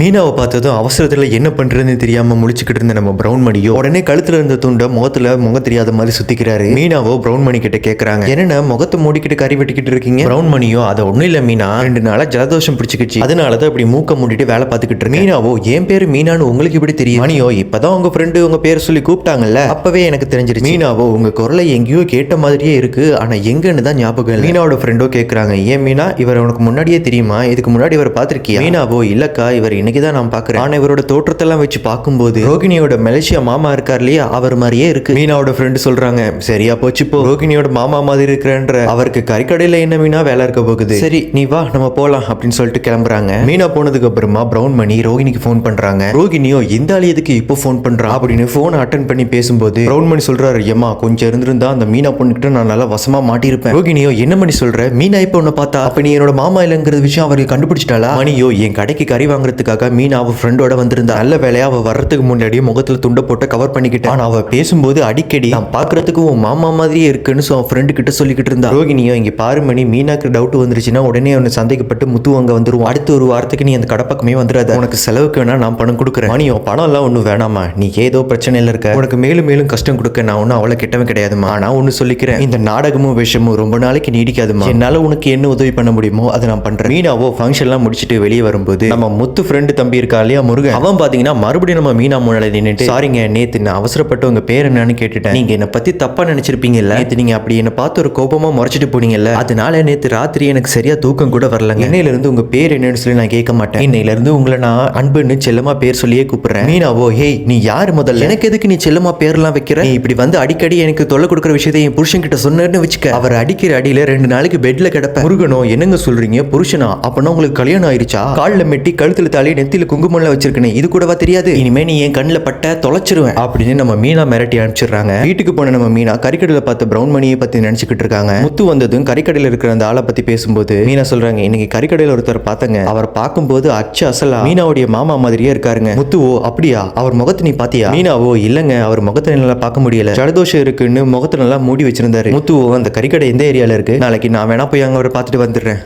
மீனாவை பார்த்ததும் அவசரத்தில் என்ன பண்றதுன்னு தெரியாம முழிச்சுக்கிட்டு இருந்த நம்ம பிரவுன் மணியோ உடனே கழுத்துல இருந்த துண்டை முகத்துல முகம் தெரியாத மாதிரி சுத்திக்கிறாரு. மீனாவோ பிரவுன் மணி கிட்ட கேக்குறாங்க. என்னென்ன முகத்தை மூடிக்கிட்டு கறி வெட்டிக்கிட்டு இருக்கீங்க? பிரவுன் மணியோ அதை ஒண்ணும் இல்ல மீனா. ரெண்டு நாளாக ஜலதோஷம் பிடிச்சிக்கிச்சு. அதனாலதான் இப்படி மூக்க மூடிட்டு வேலை பார்த்துக்கிட்டு மீனாவோ என் பேரு மீனான்னு உங்களுக்கு இப்படி தெரியும் மணியோ இப்பதான் உங்க ஃப்ரெண்டு உங்க பேர் சொல்லி கூப்பிட்டாங்கல்ல? அப்பவே எனக்கு தெரிஞ்சிருச்சு. மீனாவோ உங்க குரலை எங்கேயோ கேட்ட மாதிரியே இருக்கு. ஆனா எங்கன்னு தான் ஞாபகம் மீனாவோட ஃப்ரெண்டோ கேக்குறாங்க. ஏன் மீனா இவர் உனக்கு முன்னாடியே தெரியுமா? இதுக்கு முன்னாடி இவர் பார்த்துருக்கியா? மீனாவோ இல்லக்கா இவர் இன்னைக்கு தான் நான் பாக்குறேன் ஆனா இவரோட தோற்றத்தெல்லாம் வச்சு பார்க்கும்போது ரோகிணியோட மலேசியா மாமா இருக்கார் இல்லையா? அவர் மாதிரியே இருக்கு. மீனாவோட ஃப்ரெண்டு சொல்றாங்க சரியா போச்சு போ. ரோகிணியோட மாமா மாதிரி இருக்கிறன்ற அவருக்கு கறிக்கடையில என்ன மீனா வேலை இருக்க போகுது? சரி நீ வா நம்ம போலாம் அப்படின்னு சொல்லிட்டு கிளம்புறாங்க. மீனா போனதுக்கு அப்புறமா பிரவுன் மணி ரோகிணிக்கு ஃபோன் பண்றாங்க. ரோகிணியோ இந்த ஆளு எதுக்கு இப்போ ஃபோன் பண்றா? அப்படின்னு ஃபோன் அட்டன் பண்ணி பேசும்போது பிரவுன் மணி சொல்றாரு ஏமா கொஞ்சம் இருந்திருந்தா அந்த மீனா பொண்ணுகிட்ட நான் நல்லா வசமா மாட்டியிருப்பேன். ரோகிணியோ என்ன பண்ணி சொல்ற? மீனா இப்போ உன்னை பார்த்தா? அப்ப நீ என்னோட மாமா இல்லைங்கிற விஷயம் அவருக்கு கண்டுபிடிச்சிட்டாளா? மணியோ என் கடைக்கு கறி வாங்குறதுக்காக மீனா அவள் ஃப்ரெண்டோட வந்திருந்தா. நல்ல வேலையா அவள் வர்றதுக்கு முன்னாடியே முகத்துல துண்டை போட்டு கவர் பண்ணிக்கிட்டான். ஆனா அவள் பேசும்போது அடிக்கடி நான் பாக்குறதுக்கு உன் மாமா மாதிரியே இருக்குன்னு அவன் ஃப்ரெண்டு கிட்ட சொல்லிக்கிட்டு இருந்தா. ரோகிணியோ இங்க பாரு மணி மீனாக்கு டவுட் வந்துருச்சுன்னா உடனே அவனை சந்தேகப்பட்டு முத்து அங்க வந்துருவான் அடுத்த ஒரு வாரத்துக்கு நீ அந்த கடப்பக்கமே வந்துடாத உனக்கு செலவுக்கு வேணா நான் பணம் கொடுக்குறேன். மணியோ பணம் எல்லாம் ஒன்றும் வேணாமா? நீ ஏதோ பிரச்சனையில் இருக்க. உனக்கு மேலும் மேலும் கஷ்டம் கொடுக்க நான் ஒன்றும் அவ்வளோ கெட்டவன் கிடையாதுமா? ஆனா ஒன்று சொல்லிக்கிறேன். இந்த நாடகமும் விஷயமும் ரொம்ப நாளைக்கு நீடிக்காதுமா? என்னால உனக்கு என்ன உதவி பண்ண முடியுமோ அதை நான் பண்றேன். மீனாவோ ஃபங்க்ஷன்லாம் முடிச்சுட்டு வெளியே வரும்போது நம்ம முத்து ஃப்ரெண்ட் தம்பி இருக்கா இல்லையா முருகன்? அவன் பாத்தீங்கன்னா மறுபடியும் நம்ம மீனா முன்னாடி நின்னுட்டு சாரிங்க நேத்து நான் அவசரப்பட்டு உங்க பேர் என்னன்னு கேட்டுட்டேன். நீங்க என்ன பத்தி தப்பா நினைச்சிருப்பீங்கல்ல? நேத்து நீங்க அப்படி என்ன பார்த்து ஒரு கோபமா முறைச்சிட்டு போனீங்கல்ல? அதனால நேத்து ராத்திரி எனக்கு சரியா தூக்கம் கூட வரலங்க. இன்னையில இருந்து உங்க பேர் என்னன்னு சொல்லி நான் கேட்க மாட்டேன். இன்னையில இருந்து உங்களை நான் அன்புன்னு செல்லமா பேர் சொல்லியே கூப்பிடுறேன். மீனாவோ ஹேய் நீ யாரு முதல்ல? எனக்கு எதுக்கு நீ செல்லமா பேர்லாம் வைக்கிற? நீ இப்படி வந்து அடிக்கடி எனக்கு தொல்லை கொடுக்குற விஷயத்தை என் புருஷன் கிட்ட சொன்னேன்னு வச்சுக்க. அவர் அடிக்கிற அடியில ரெண்டு நாளைக்கு பெட்ல கிடப்ப முருகனோ என்னங்க சொல்றீங்க? புருஷனா? அப்பனா உங்களுக்கு கல்யாணம் ஆயிருச்சா? கால்ல மெட்டி கழுத்துல தாலி நெத்தியில குங்குமம்ல வச்சிருக்கேன் இது கூடவா தெரியாது? இனிமே நீ என் கண்ணில் பட்ட தொலைச்சிருவேன். அப்படின்னு நம்ம மீனா மிரட்டி அனுப்பிச்சிடுறாங்க. வீட்டுக்கு போன நம்ம மீனா கறிக்கடையில பார்த்த பிரவுன் மணியை பத்தி நினைச்சுக்கிட்டு இருக்காங்க. முத்து வந்ததும் கறிக்கடையில இருக்கிற அந்த ஆளை பத்தி பேசும்போது மீனா சொல்றாங்க இன்னைக்கு கறிக்கடையில ஒருத்தர் பார்த்தங்க. அவர் பார்க்கும்போது அச்சு அசலா. மீனாவுடைய மாமா மாதிரியே இருக்காருங்க. முத்துவோ அப்படியா? அவர் முகத்தை நீ பாத்தியா? மீனாவோ இல்லங்க. அவர் முகத்தை நல்லா பார்க்க முடியல. ஜலதோஷம் இருக்குன்னு முகத்தை நல்லா மூடி வச்சிருந்தாரு. முத்துவோ அந்த கறிக்கடை எந்த ஏரியால இருக்கு? நாளைக்கு நான் வேணா போய் அங்க அவரை பார்த்துட்டு வந்துடுறேன்.